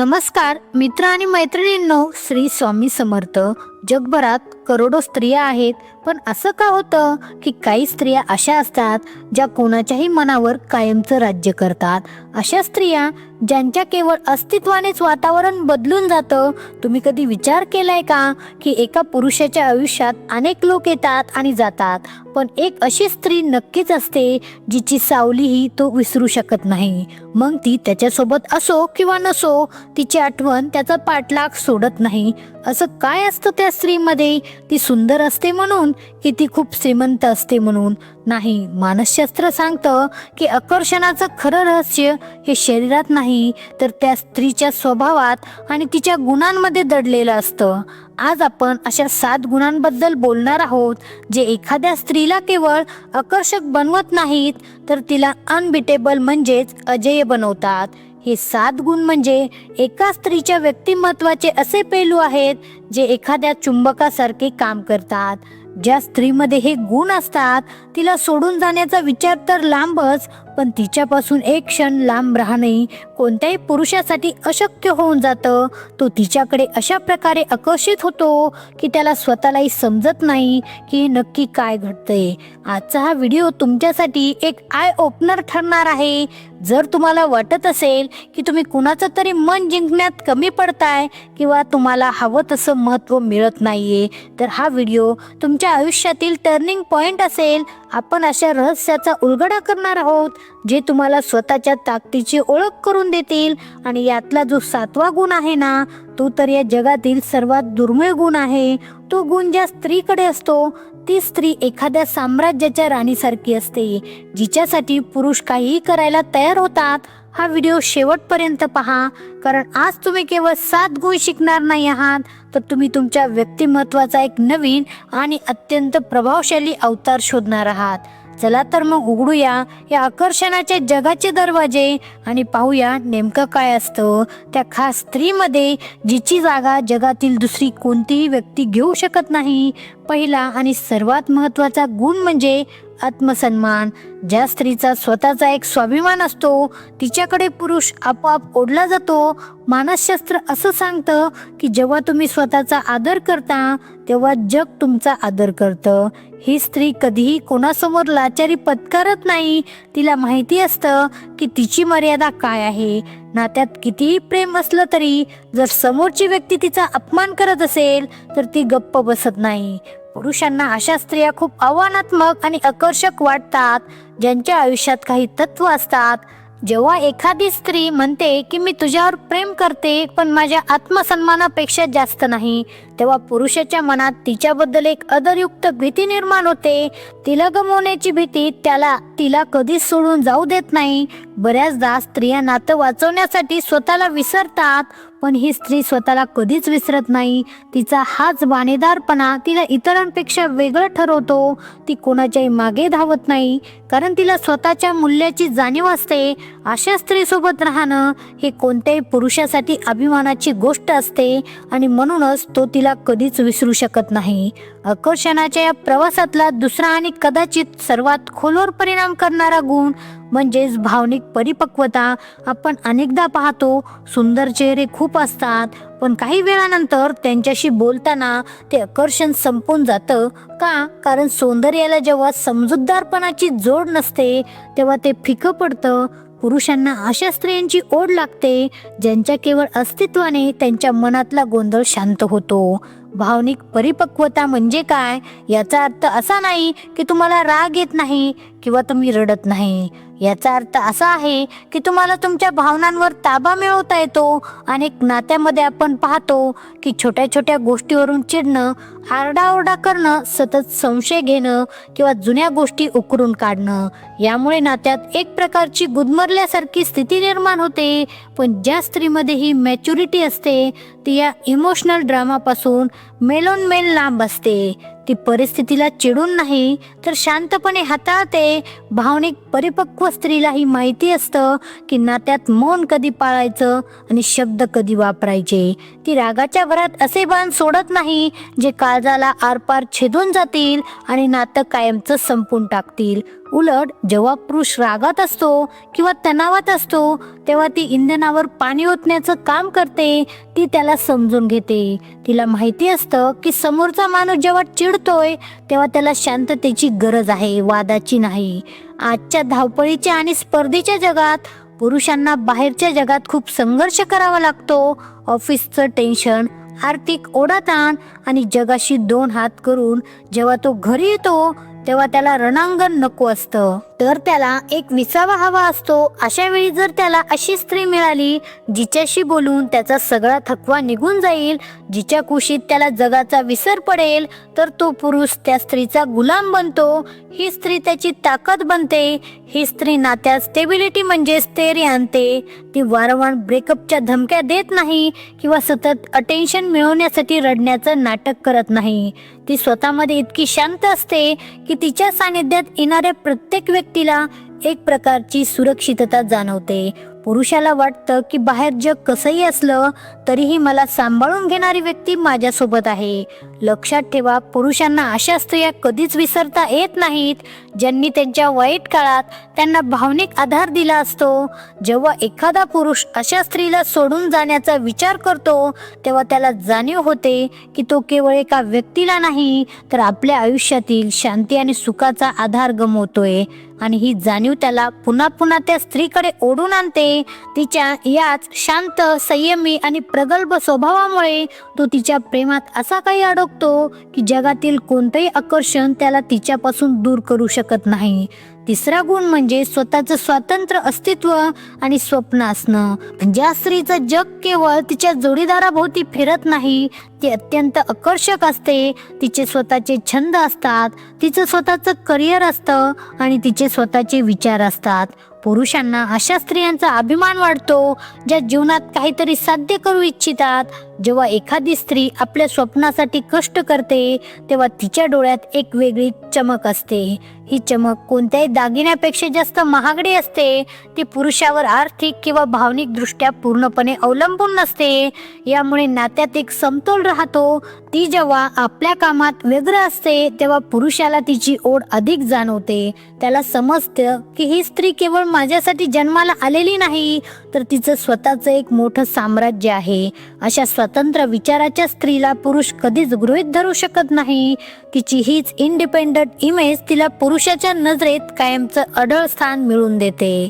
नमस्कार मित्र आणि मैत्रिणींनो श्री स्वामी समर्थ. जगभरात करोडो स्त्रिया आहेत पण असं का होतं की काही स्त्रिया अशा असतात ज्या कोणाच्याही मनावर कायमचं राज्य करतात? अशा स्त्रिया ज्यांच्या केवळ अस्तित्वानेच वातावरण बदलून जातं तुम्ही कधी विचार केलाय का की एका पुरुषाच्या आयुष्यात अनेक लोक येतात आणि जातात पण एक अशी स्त्री नक्कीच असते जिची सावलीही तो विसरू शकत नाही? मग ती त्याच्यासोबत असो किंवा नसो तिची आठवण त्याचा पाठलाग सोडत नाही. असं काय असतं त्या स्त्रीमध्ये? ती सुंदर असते म्हणून की ती खूप श्रीमंत असते म्हणून? नाही मानसशास्त्र सांगतं की आकर्षणाचं खरं रहस्य हे शरीरात नाही तर त्या स्त्रीच्या स्वभावात आणि तिच्या गुणांमध्ये दडलेलं असतं. आज आपण अशा सात गुणांबद्दल बोलणार आहोत जे एखाद्या स्त्रीला केवळ आकर्षक बनवत नाहीत तर तिला अनबिटेबल म्हणजेच अजेय बनवतात. हे सात गुण म्हणजे एका स्त्रीच्या व्यक्तिमत्वाचे असे पैलू आहेत जे एखाद्या चुंबकासारखे काम करतात. ज्या स्त्रीमध्ये हे गुण असतात तिला सोडून जाण्याचा विचार तर लांबच पण तिच्यापासून एक क्षण लांब राहणे कोणत्याही पुरुषासाठी अशक्य होऊन जातं. तो तिच्याकडे अशा प्रकारे आकर्षित होतो की त्याला स्वतःलाही समजत नाही की नक्की काय घडतंय. आजचा हा व्हिडिओ तुमच्यासाठी एक आय ओपनर ठरणार आहे. जर तुम्हाला वाटत असेल की तुम्ही कुणाचं तरी मन जिंकण्यात कमी पडताय किंवा तुम्हाला हवं तसं महत्त्व मिळत नाहीये तर हा व्हिडिओ तुमच्या आयुष्यातील टर्निंग पॉईंट असेल. आपण अशा रहस्याचा उलगडा करणार आहोत. जे तुम्हाला स्वतःच्या ताकदीची ओळख करून देतील. आणि यातला जो सातवा गुण आहे ना तो तर या जगातील सर्वात दुर्मिळ गुण आहे. तो गुण ज्या स्त्रीकडे असतो ती स्त्री एखाद्या साम्राज्याच्या राणीसारखी असते जिच्यासाठी पुरुष काहीही करायला तयार होतात. हा व्हिडिओ शेवटपर्यंत पहा कारण आज तुम्ही केवळ सात गुण शिकणार नाही आहात. तर तुम्ही तुमच्या व्यक्तिमत्वाचा एक नवीन आणि अत्यंत प्रभावशाली अवतार शोधणार आहात. चला तर मग उघडूया या आकर्षणाचे जगाचे दरवाजे आणि पाहूया नेमकं काय असतं. त्या खास स्त्रीमध्ये जिची जागा जगातील दुसरी कोणतीही व्यक्ती घेऊ शकत नाही. पहिला आणि सर्वात महत्त्वाचा गुण म्हणजे आत्मसन्मान. ज्या स्त्रीचा स्वतःचा एक स्वाभिमान असतो तिच्याकडे पुरुष आपोआप ओढला जातो. मानसशास्त्र असं सांगतं की जेव्हा तुम्ही स्वतःचा आदर करता तेव्हा जग तुमचा आदर करतं. ही स्त्री कधीही कोणासमोर लाचारी पत्करत नाही. तिला माहिती असतं की तिची मर्यादा काय आहे. नात्यात कितीही प्रेम असलं तरी जर समोरची व्यक्ती तिचा अपमान करत असेल तर ती गप्प बसत नाही. पुरुषांना अशा स्त्रिया खूप आव्हानात्मक आणि आकर्षक वाटतात ज्यांच्या आयुष्यात काही तत्व असतात. जेव्हा एखादी स्त्री म्हणते की मी तुझ्यावर प्रेम करते पण माझ्या आत्मसन्मानापेक्षा जास्त नाही तेव्हा पुरुषाच्या मनात तिच्याबद्दल एक अदरयुक्त भीती निर्माण होते. तिला गमवण्याची भीती त्याला तिला कधीच सोडून जाऊ देत नाही. बऱ्याचदा स्त्रिया नातं वाचवण्यासाठी स्वतःला विसरतात पण ही स्त्री स्वतःला कधीच विसरत नाही. तिचा हाच बाणेदारपणा तिला इतरांपेक्षा वेगळं ठरवतो. ती कोणाच्याही मागे धावत नाही कारण तिला स्वतःच्या मूल्याची जाणीव असते. अशा स्त्रीसोबत राहणं हे कोणत्याही पुरुषासाठी अभिमानाची गोष्ट असते आणि म्हणूनच तो तिला कधीच विसरू शकत नाही. आकर्षणाच्या या प्रवासातला दुसरा आणि कदाचित सर्वात खोलवर परिणाम करणारा गुण म्हणजेच भावनिक परिपक्वता. आपण अनेकदा पाहतो सुंदर चेहरे खूप असतात पण काही वेळानंतर त्यांच्याशी बोलताना ते आकर्षण संपून जातं. का? कारण सौंदर्याला जेव्हा समजूतदारपणाची जोड नसते तेव्हा ते फिकं पडतं. पुरुषांना अशा स्त्रियांची ओढ लागते ज्यांच्या केवळ अस्तित्वाने त्यांच्या मनातला गोंधळ शांत होतो. भावनिक परिपक्वता म्हणजे काय? याचा अर्थ असा नाही की तुम्हाला राग येत नाही किंवा तुम्ही रडत नाही. याचा अर्थ असा आहे की तुम्हाला तुमच्या भावनांवर ताबा मिळवता येतो अनेक नात्यामध्ये आपण पाहतो की छोट्या छोट्या गोष्टीवरून चिडणं आरडाओरडा करणं सतत संशय घेणं किंवा जुन्या गोष्टी उकरून काढणं. यामुळे नात्यात एक प्रकारची गुदमरल्यासारखी स्थिती निर्माण होते पण ज्या स्त्रीमध्ये ही मॅच्युरिटी असते ती या इमोशनल ड्रामापासून मेलोन मेल लांब असते. ती परिस्थितीला चिडून नाही तर शांतपणे हाताळते भावनिक परिपक्व स्त्रीलाही माहिती असतं की नात्यात मौन कधी पाळायचं आणि शब्द कधी वापरायचे. ती रागाच्या भरात असे बाण सोडत नाही जे काळजाला आरपार छेदून जातील आणि नातं कायमचं संपून टाकतील. उलट जेव्हा पुरुष रागात असतो किंवा तणावात असतो तेव्हा ती इंधनावर पाणी ओतण्याचं काम करते ती त्याला समजून घेते. तिला माहिती असतं की समोरचा माणूस जेव्हा करतोय तेव्हा त्याला शांततेची गरज आहे वादाची नाही. आजच्या धावपळीच्या आणि स्पर्धेच्या जगात पुरुषांना बाहेरच्या जगात खूप संघर्ष करावा लागतो. ऑफिसचं टेन्शन आर्थिक ओढाताण आणि जगाशी दोन हात करून जेव्हा तो घरी येतो तेव्हा त्याला रणांगण नको असतं. तर त्याला एक विसावा हवा असतो. अशा वेळी जर त्याला अशी स्त्री मिळाली जिच्याशी बोलून त्याचा सगळा थकवा निघून जाईल जिच्या कुशीत त्याला जगाचा विसर पडेल तर तो पुरुष त्या स्त्रीचा गुलाम बनतो. ही स्त्री त्याची ताकद बनते. ही स्त्री नात्यात स्टेबिलिटी म्हणजे स्थैर्य आणते. ती वारंवार ब्रेकअपच्या धमक्या देत नाही किंवा सतत अटेन्शन मिळवण्यासाठी रडण्याचं नाटक करत नाही. ती स्वतःमध्ये इतकी शांत असते की तिच्या सानिध्यात येणाऱ्या प्रत्येक व्यक्ती व्यक्तीला एक प्रकारची सुरक्षितता जाणवते. पुरुषाला वाटतं की बाहेर जग कसंही असलं तरीही मला सांभाळून घेणारी व्यक्ती माझ्यासोबत आहे. लक्षात ठेवा पुरुषांना अशा स्त्रिया कधीच विसरता येत नाहीत. ज्यांनी त्यांच्या वाईट काळात त्यांना भावनिक आधार दिला असतो जेव्हा एखादा पुरुष अशा स्त्रीला सोडून जाण्याचा विचार करतो तेव्हा त्याला जाणीव होते की तो केवळ एका व्यक्तीला नाही तर आपल्या आयुष्यातील शांती आणि सुखाचा आधार गमवतोय. आणि ही जाणीव त्याला पुन्हा पुन्हा त्या स्त्रीकडे ओढून आणते. तिच्या याच शांत संयमी आणि प्रगल्भ स्वभावामुळे तो तिच्या प्रेमात असा काही अडकतो की जगातील कोणतंही आकर्षण त्याला तिच्यापासून दूर करू शकतो शकत नाही. तिसरा गुण म्हणजे स्वतःचं स्वातंत्र्य अस्तित्व आणि स्वप्न असणं. म्हणजे ज्या स्त्रीचं जग केवळ तिच्या जोडीदाराभोवती फिरत नाही. ती अत्यंत आकर्षक असते. तिचे स्वतःचे छंद असतात. तिचं स्वतःचं करिअर असतं आणि तिचे स्वतःचे विचार असतात. पुरुषांना अशा स्त्रियांचा अभिमान वाढतो ज्या जीवनात काहीतरी साध्य करू इच्छितात. जेव्हा एखादी स्त्री आपल्या स्वप्नासाठी कष्ट करते तेव्हा तिच्या डोळ्यात एक वेगळी चमक असते. ही चमक कोणत्याही दागिन्यापेक्षा जास्त महागडी असते. ती पुरुषावर आर्थिक किंवा भावनिक दृष्ट्या पूर्णपणे अवलंबून नसते. यामुळे नात्यात एक समतोल राहतो. ती जेव्हा आपल्या कामात व्यग्र असते तेव्हा पुरुषाला तिची ओढ अधिक जाणवते. त्याला समजतं की ही स्त्री केवळ माझ्यासाठी जन्माला आलेली नाही तर तिचं स्वतःचं एक मोठं साम्राज्य आहे. अशा स्वतंत्र विचाराच्या स्त्रीला पुरुष कधीच गृहित धरू शकत नाही. तिची हीच इंडिपेंडंट इमेज तिला पुरुषाच्या नजरेत कायमचं अढळ स्थान मिळवून देते.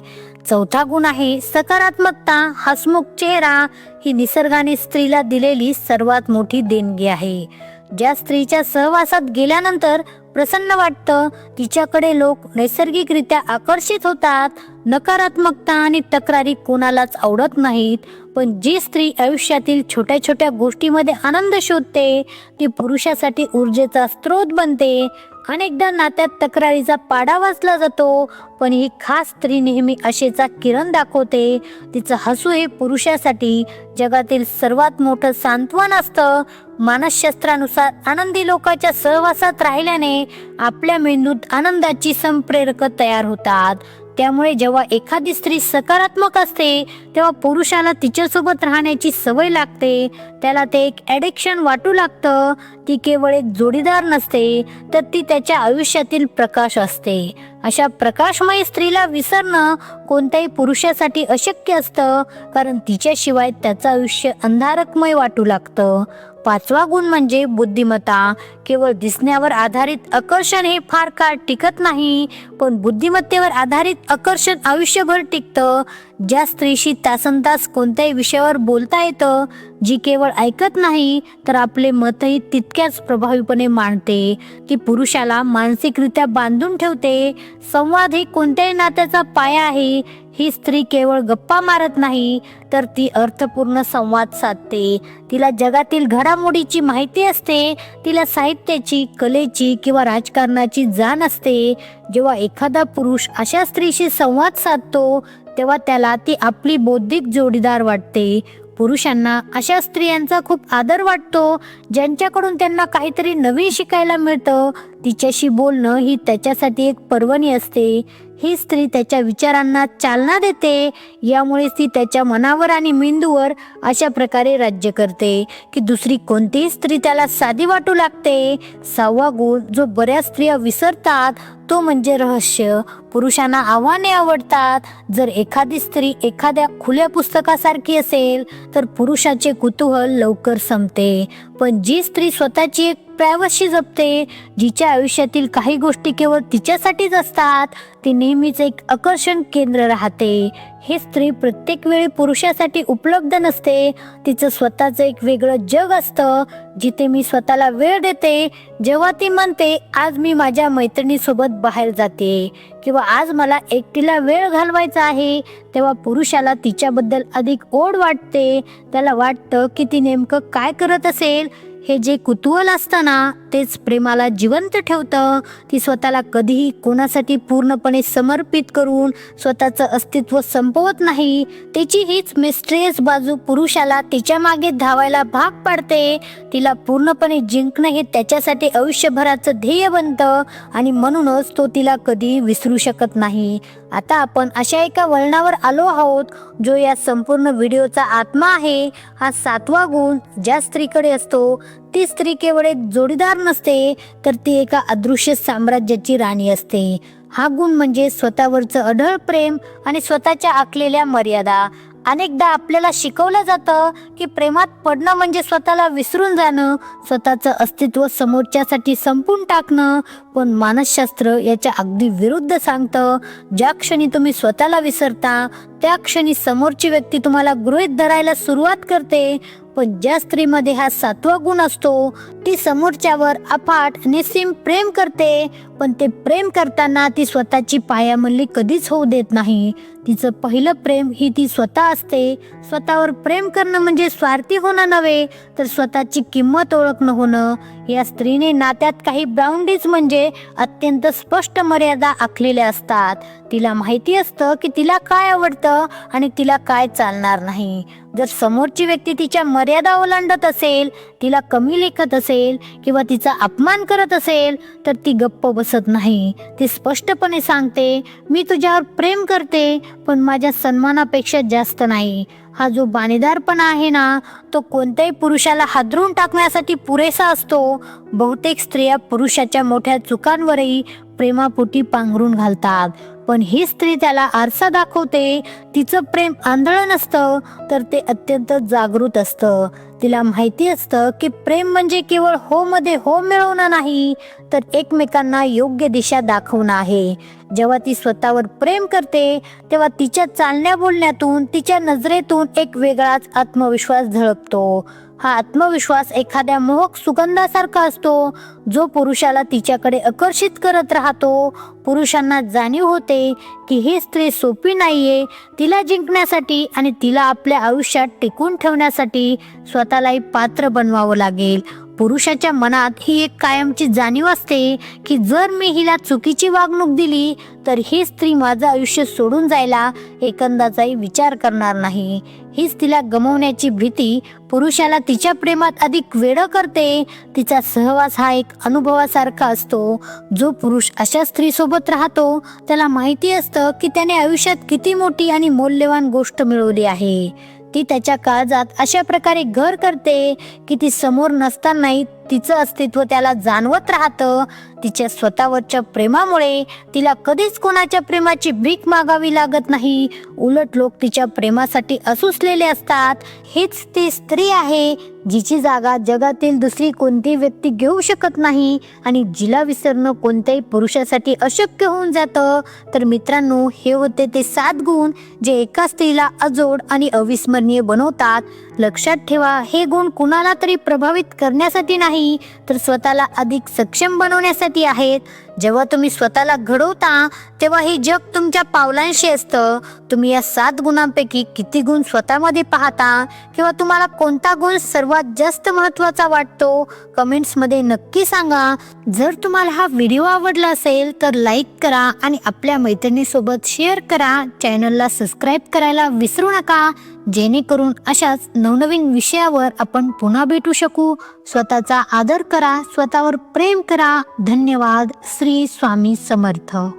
चौथा गुण आहे सकारात्मकता हसमुख चेहरा. ही निसर्गाने स्त्रीला दिलेली सर्वात मोठी देणगी आहे. ज्या स्त्रीच्या सहवासात गेल्यानंतर प्रसन्न वाटतं तिच्याकडे लोक नैसर्गिकरित्या आकर्षित होतात. नकारात्मकता आणि तक्रारी कोणालाच आवडत नाहीत पण जी स्त्री आयुष्यातील छोट्या छोट्या गोष्टीमध्ये आनंद शोधते ती पुरुषासाठी ऊर्जेचा स्रोत बनते. अनेकदा नात्यात तक्रारीचा पाडा वाचला जातो पण ही खास स्त्री नेहमी आशेचा किरण दाखवते. तिचं हसू हे पुरुषासाठी जगातील सर्वात मोठं सांत्वन असतं. मानसशास्त्रानुसार आनंदी लोकांच्या सहवासात राहिल्याने आपल्या मेंदूत आनंदाची संप्रेरक तयार होतात. त्यामुळे जेव्हा एखादी स्त्री सकारात्मक असते तेव्हा पुरुषाला तिच्यासोबत राहण्याची सवय लागते. त्याला ते एक ॲडिक्शन वाटू लागतं. ती केवळ एक जोडीदार नसते तर ती त्याच्या आयुष्यातील प्रकाश असते. अशा प्रकाशमय स्त्रीला विसरणं कोणत्याही पुरुषासाठी अशक्य असतं कारण तिच्याशिवाय त्याचं आयुष्य अंधारकमय वाटू लागतं. पाचवा गुण म्हणजे बुद्धिमत्ता. केवळ दिसण्यावर आधारित आकर्षण हे फार काळ टिकत नाही पण बुद्धिमत्तेवर आधारित आकर्षण आयुष्यभर टिकतं. ज्या स्त्रीशी तासन तास कोणत्याही विषयावर बोलता येतं जी केवळ ऐकत नाही तर आपले मतही तितक्याच प्रभावीपणे मांडते. ती पुरुषाला मानसिकरित्या बांधून ठेवते. संवाद हे कोणत्याही नात्याचा पाया आहे ही स्त्री केवळ गप्पा मारत नाही तर ती अर्थपूर्ण संवाद साधते. तिला जगातील घडामोडीची माहिती असते तिला साहित्याची कलेची किंवा राजकारणाची जाण असते. जेव्हा एखादा पुरुष अशा स्त्रीशी संवाद साधतो तेव्हा त्याला ती आपली बौद्धिक जोडीदार वाटते. पुरुषांना अशा स्त्रियांचा खूप आदर वाटतो ज्यांच्याकडून त्यांना काहीतरी नवीन शिकायला मिळतं तिच्याशी बोलणं ही त्याच्यासाठी एक पर्वणी असते. ही स्त्री त्याच्या विचारांना चालना देते. यामुळेच ती त्याच्या मनावर आणि मेंदूवर अशा प्रकारे राज्य करते की दुसरी कोणतीही स्त्री त्याला साधी वाटू लागते. सहावा गुण जो बऱ्याच स्त्रिया विसरतात तो म्हणजे रहस्य. पुरुषांना आव्हाने आवडतात. जर एखादी स्त्री एखाद्या खुल्या पुस्तकासारखी असेल तर पुरुषाचे कुतूहल लवकर संपते. पण जी स्त्री स्वतःची एक प्रायव्हसी जपते जिच्या आयुष्यातील काही गोष्टी केवळ तिच्यासाठीच असतात ती नेहमीच एक आकर्षण केंद्र राहते. हे स्त्री प्रत्येक वेळी पुरुषासाठी उपलब्ध नसते तिचं स्वतःचं एक वेगळं जग असतं जिथे मी स्वतःला वेळ देते जेव्हा ती म्हणते आज मी माझ्या मैत्रिणीसोबत बाहेर जाते किंवा आज मला एकटीला वेळ घालवायचा आहे तेव्हा पुरुषाला तिच्याबद्दल अधिक ओढ वाटते. त्याला वाटतं की ती नेमकं काय करत असेल हे जे कुतूहल असतं ना तेच प्रेमाला जिवंत ठेवतं. ती स्वतःला कधीही कोणासाठी पूर्णपणे समर्पित करून स्वतःचं अस्तित्व संपवत नाही. तिची हीच मिस्ट्रेस बाजू पुरुषाला तिच्यामागे धावायला भाग पाडते. तिला पूर्णपणे जिंकणं हे त्याच्यासाठी आयुष्यभराचं ध्येय बनतं आणि म्हणूनच तो तिला कधी विसरू शकत नाही. आता आपण अशा एका वळणावर आलो आहोत जो या संपूर्ण व्हिडिओचा आत्मा आहे. हा सातवा गुण ज्या स्त्रीकडे असतो ती स्त्री केवळ एक जोडीदार नसते तर ती एका अदृश्य साम्राज्याची राणी असते. हा गुण म्हणजे स्वतःवरचं अढळ प्रेम आणि स्वतःच्या आखलेल्या मर्यादा. अनेकदा आपल्याला शिकवलं जातं की प्रेमात पडणं म्हणजे स्वतःला विसरून जाणं स्वतःचं अस्तित्व समोरच्यासाठी संपून टाकणं पण मानसशास्त्र याच्या अगदी विरुद्ध सांगतं ज्या क्षणी तुम्ही स्वतःला विसरता त्या क्षणी समोरची व्यक्ती तुम्हाला गृहीत धरायला सुरुवात करते. पण ज्या स्त्रीमध्ये हा सातवा गुण असतो ती समोरच्यावर अफाट निस्सीम प्रेम करते पण ते प्रेम करताना ती स्वतःची पायामल्ली कधीच होऊ देत नाही. तिचं पहिलं प्रेम ही ती स्वतः असते. स्वतःवर प्रेम करणं म्हणजे स्वार्थी होणं नव्हे तर स्वतःची किंमत ओळखणं होणं. या स्त्रीने नात्यात काही बाउंड्रीज म्हणजे अत्यंत स्पष्ट मर्यादा आखलेल्या असतात. तिला माहिती असतं की तिला काय आवडतं आणि तिला काय चालणार नाही. जर समोरची व्यक्ती तिच्या मर्यादा ओलांडत असेल तिला कमी लेखत असेल किंवा तिचा अपमान करत असेल तर ती गप्प बसत नाही. ती स्पष्टपणे सांगते मी तुझ्यावर प्रेम करते पण माझ्या सन्मानापेक्षा जास्त नाही. हा जो बाणेदारपणा आहे ना तो कोणत्याही पुरुषाला हादरून टाकण्यासाठी पुरेसा असतो. बहुतेक स्त्रिया पुरुषाच्या मोठ्या चुकांवरही प्रेमापोटी पांघरून घालतात. पण ही स्त्री त्याला आरसा दाखवते. तिचं प्रेम आंधळ नसतं तर ते अत्यंत जागृत असतं. तिला माहिती असतं की प्रेम म्हणजे केवळ हो मध्ये हो मिळवणं नाही तर एकमेकांना योग्य दिशा दाखवणं आहे. जेव्हा ती स्वतःवर प्रेम करते तेव्हा तिच्या चालण्या बोलण्यातून तिच्या नजरेतून एक वेगळाच आत्मविश्वास झळकतो. हा आत्मविश्वास एखाद्या मोहक सुगंधासारखा असतो जो पुरुषाला तिच्याकडे आकर्षित करत राहतो. पुरुषांना जाणीव होते की ही स्त्री सोपी नाहीये तिला जिंकण्यासाठी आणि तिला आपल्या आयुष्यात टिकून ठेवण्यासाठी स्वतःलाही पात्र बनवावं लागेल. पुरुषाच्या मनात ही एक कायमची जाणीव असते की जर मी हिला चुकीची वागणूक दिली तर ही स्त्री माझं आयुष्य सोडून जायला एकंदाचाही विचार करणार नाही. हीच तिला गमवण्याची भीती पुरुषाला तिच्या प्रेमात अधिक वेळ करते. तिचा सहवास हा एक अनुभवासारखा असतो. जो पुरुष अशा स्त्रीसोबत राहतो त्याला माहिती असतं की त्याने आयुष्यात किती मोठी आणि मौल्यवान गोष्ट मिळवली आहे. ती त्याच्या काळजात अशा प्रकारे घर करते की ती समोर नसतानाही तिचं अस्तित्व त्याला जाणवत राहतं. तिच्या स्वतःवरच्या प्रेमामुळे तिला कधीच कोणाच्या प्रेमाची भीक मागावी लागत नाही. उलट लोक तिच्या प्रेमासाठी असुसलेले असतात. हीच ती स्त्री आहे जिची जागा जगातील दुसरी कोणतीही व्यक्ती घेऊ शकत नाही आणि जिला विसरणं कोणत्याही पुरुषासाठी अशक्य होऊन जातं. तर मित्रांनो हे होते ते सात गुण जे एका स्त्रीला अजोड आणि अविस्मरणीय बनवतात. लक्षात ठेवा हे गुण कुणाला तरी प्रभावित करण्यासाठी नाही तर स्वतःला अधिक सक्षम बनवण्यासाठी आहेत. जेव्हा तुम्ही स्वतःला घडवता तेव्हा हे जग तुमच्या पावलांशी असतं. तुम्ही या सात गुणांपैकी किती गुण स्वतःमध्ये पाहता किंवा तुम्हाला कोणता गुण सर्वात जास्त महत्त्वाचा वाटतो कमेंट्समध्ये नक्की सांगा. जर तुम्हाला हा व्हिडिओ आवडला असेल तर लाईक करा आणि आपल्या मैत्रिणीसोबत शेअर करा. चॅनलला सबस्क्राईब करायला विसरू नका. जेणेकरून अशाच नवनवीन विषयावर आपण पुन्हा भेटू शकू. स्वतःचा आदर करा स्वतःवर प्रेम करा. धन्यवाद. श्री स्वामी समर्थ.